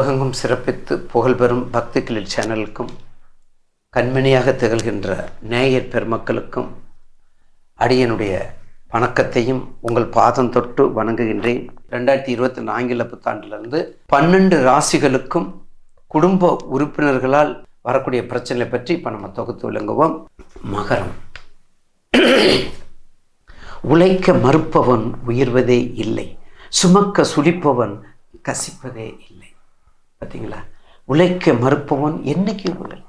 உலகெங்கும் சிறப்பித்து புகழ்பெறும் பக்திகளில் சேனலுக்கும் கண்மணியாக திகழ்கின்ற நேயர் பெருமக்களுக்கும் அடியனுடைய வணக்கத்தையும் உங்கள் பாதம் தொட்டு வணங்குகின்றேன். ரெண்டாயிரத்தி இருபத்தி நான்கில புத்தாண்டிலிருந்து பன்னெண்டு ராசிகளுக்கும் குடும்ப உறுப்பினர்களால் வரக்கூடிய பிரச்சனை பற்றி இப்போ நம்ம தொகுத்து விளங்குவோம். மகரம். உழைக்க மறுப்பவன் உயர்வதே இல்லை. சுமக்க சுழிப்பவன் கசிப்பதே இல்லை. பார்த்தீங்களா உழைக்க மறுப்பவன் என்னைக்கு உழல்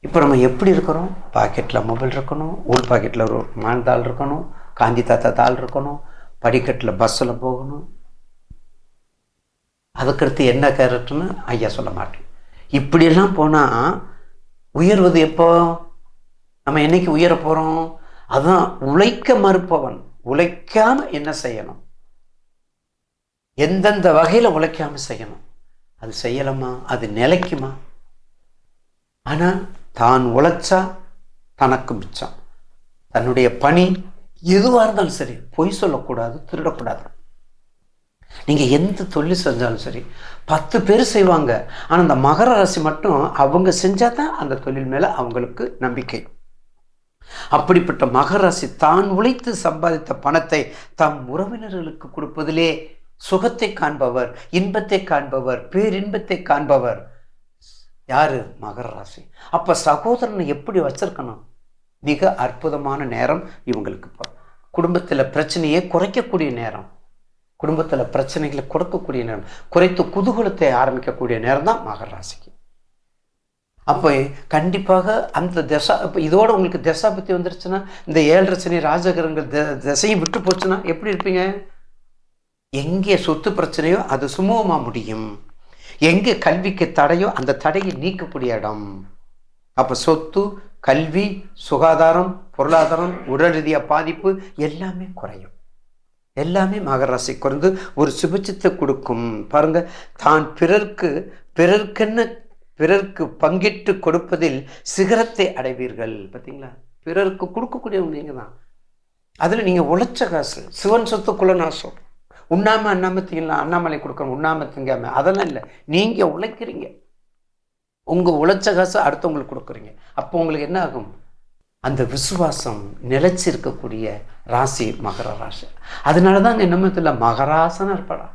இப்போ நம்ம எப்படி இருக்கிறோம்? பாக்கெட்டில் மொபைல் இருக்கணும் உள் பாக்கெட்டில் ஒரு மான் தாள் இருக்கணும் காந்தி தாத்தா தாள் இருக்கணும் படிக்கட்டில் பஸ்ஸில் போகணும். அதுக்கடுத்து என்ன கேரக்டர்னு ஐயா சொல்ல மாட்டேன். இப்படியெல்லாம் போனால் உயர்வது எப்போ? நம்ம என்னைக்கு உயர போகிறோம் அதான் உழைக்க மறுப்பவன். உழைக்காம என்ன செய்யணும்? எந்தெந்த வகையில் உழைக்காம செய்யணும்? அது செய்யலாமா? அது நிலைக்குமா? ஆனால் தான் உழைச்சா தனக்கு மிச்சம். தன்னுடைய பணி எதுவாக இருந்தாலும் சரி பொய் சொல்லக்கூடாது திருடக்கூடாது. நீங்கள் எந்த தொழில் செஞ்சாலும் சரி பத்து பேர் செய்வாங்க. ஆனால் அந்த மகர ராசி மட்டும் அவங்க செஞ்சால் தான் அந்த தொழில் மேலே அவங்களுக்கு நம்பிக்கை. அப்படிப்பட்ட மகர ராசி தான் உழைத்து சம்பாதித்த பணத்தை தம் உறவினர்களுக்கு கொடுப்பதிலே சுகத்தை காண்பவர் இன்பத்தை காண்பவர் பேரின்பத்தை காண்பவர். யாரு? மகர ராசி. அப்ப சகோதரனை எப்படி வச்சிருக்கணும்? மிக அற்புதமான நேரம் இவங்களுக்கு இப்போ குடும்பத்தில் பிரச்சனையை குறைக்கக்கூடிய நேரம். குடும்பத்தில் பிரச்சனைகளை கொடுக்கக்கூடிய நேரம். குறைத்து குதூகலத்தை ஆரம்பிக்கக்கூடிய நேரம் தான் மகர ராசிக்கு. அப்போ கண்டிப்பாக அந்த திசா இப்போ இதோட உங்களுக்கு தசா பற்றி வந்துருச்சுன்னா இந்த ஏழரை சனி ராஜகிரங்கள் த திசையும் விட்டு போச்சுன்னா எப்படி இருப்பீங்க? எங்கே சொத்து பிரச்சனையோ அது சுமூகமாக முடியும். எங்கே கல்விக்கு தடையோ அந்த தடையை நீக்கக்கூடிய இடம். அப்போ சொத்து கல்வி சுகாதாரம் பொருளாதாரம் உடல் ரீதியாக பாதிப்பு எல்லாமே குறையும். எல்லாமே மகர ராசி குறைந்து ஒரு சுபிச்சத்தை கொடுக்கும். பாருங்க தான் பிறர்க்கு பிறர்க்கென்ன பிறர்க்கு பங்கிட்டு கொடுப்பதில் சிகரத்தை அடைவீர்கள். பார்த்தீங்களா பிறருக்கு கொடுக்கக்கூடியவங்க நீங்கள் தான் அதில் நீங்கள் உழைச்ச காசு சிவன் சொத்துக்குள்ள நாசம் உண்ணாம அண்ணாம திங்கலாம் அண்ணாமலை கொடுக்கணும் உண்ணாம திங்காம. அதெல்லாம் இல்லை. நீங்கள் உழைக்கிறீங்க. உங்கள் உழைச்ச காசு அடுத்தவங்களுக்கு கொடுக்குறீங்க. அப்போ உங்களுக்கு என்ன ஆகும்? அந்த விசுவாசம் நிலைச்சி இருக்கக்கூடிய ராசி மகர ராசி. அதனால தான் அங்கே நம்ம மகராசனாக இருப்பாடா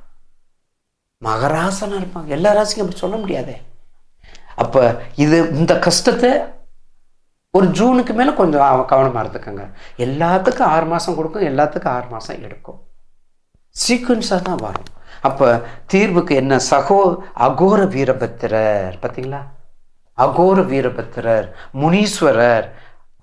மகராசனாக இருப்பாங்க. எல்லா ராசிக்கும் அப்படி சொல்ல முடியாதே. அப்போ இது இந்த கஷ்டத்தை ஒரு ஜூனுக்கு மேலே கொஞ்சம் கவனமாக இருந்துக்கோங்க. எல்லாத்துக்கும் ஆறு மாதம் கொடுக்கும் எல்லாத்துக்கும் ஆறு மாதம் எடுக்கும். சீக்வன்ஸாக தான் வரும் அப்போ தீர்வுக்கு என்ன? சகோ அகோர வீரபத்திரர். பார்த்தீங்களா அகோர வீரபத்திரர் முனீஸ்வரர்.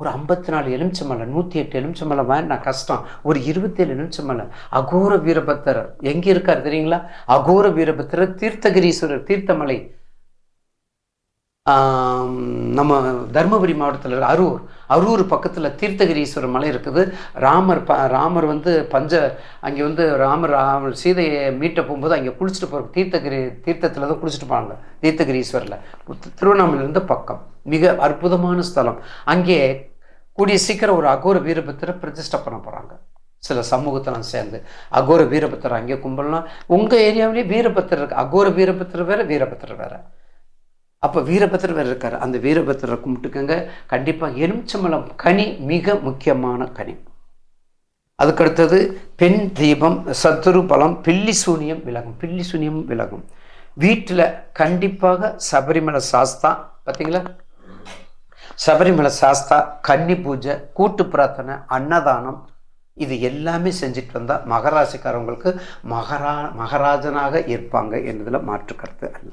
ஒரு ஐம்பத்தி நாலு எலுமிச்சமலை நூற்றி எட்டு எலுமிச்சமலை நான் கஷ்டம். ஒரு இருபத்தேழு எலுமிச்சமலை. அகோர வீரபத்திரர். எங்கே இருக்கார் தெரியுங்களா? அகோர வீரபத்திரர் தீர்த்தகிரீஸ்வரர் தீர்த்தமலை. நம்ம தருமபுரி மாவட்டத்தில் அரூர் அரூர் பக்கத்தில் தீர்த்தகிரீஸ்வரர் மலை இருக்குது. ராமர் ப ராமர் வந்து பஞ்ச அங்கே வந்து ராமர் ராமர் சீதையை மீட்ட போகும்போது அங்கே குளிச்சுட்டு போகிற தீர்த்தகிரி தீர்த்தத்தில் தான் குளிச்சுட்டு போனாங்க தீர்த்தகிரீஸ்வரில் திருவண்ணாமலையிலேருந்து பக்கம். மிக அற்புதமான ஸ்தலம். அங்கே கூடிய சீக்கிரம் ஒரு அகோர வீரபத்திரை பிரதிஷ்டை பண்ண போகிறாங்க சில சமூகத்தெல்லாம் சேர்ந்து. அகோர வீரபத்திரம் அங்கே கும்பலாம் உங்கள் ஏரியாவிலேயே வீரபத்திரம் இருக்குது அகோர வீரபத்திரம் வேறு வீரபத்திரம் வேறு. அப்போ வீரபத்திரர் இருக்கார். அந்த வீரபத்திரரை கும்பிட்டுக்கோங்க. கண்டிப்பாக எலுமிச்சம்பழம் கனி மிக முக்கியமான கனி. அதுக்கடுத்தது பெண் தீபம் சத்துரு பலம் பில்லி சூனியம் விலகும். பில்லி சூனியம் விலகும். வீட்டில் கண்டிப்பாக சபரிமலை சாஸ்தா பார்த்தீங்களா சபரிமலை சாஸ்தா கன்னி பூஜை கூட்டு பிரார்த்தனை அன்னதானம் இது எல்லாமே செஞ்சுட்டு வந்தால் மகராசிக்காரவங்களுக்கு மகரா மகராஜனாக இருப்பாங்க என்பதில் மாற்று கருத்து அல்ல.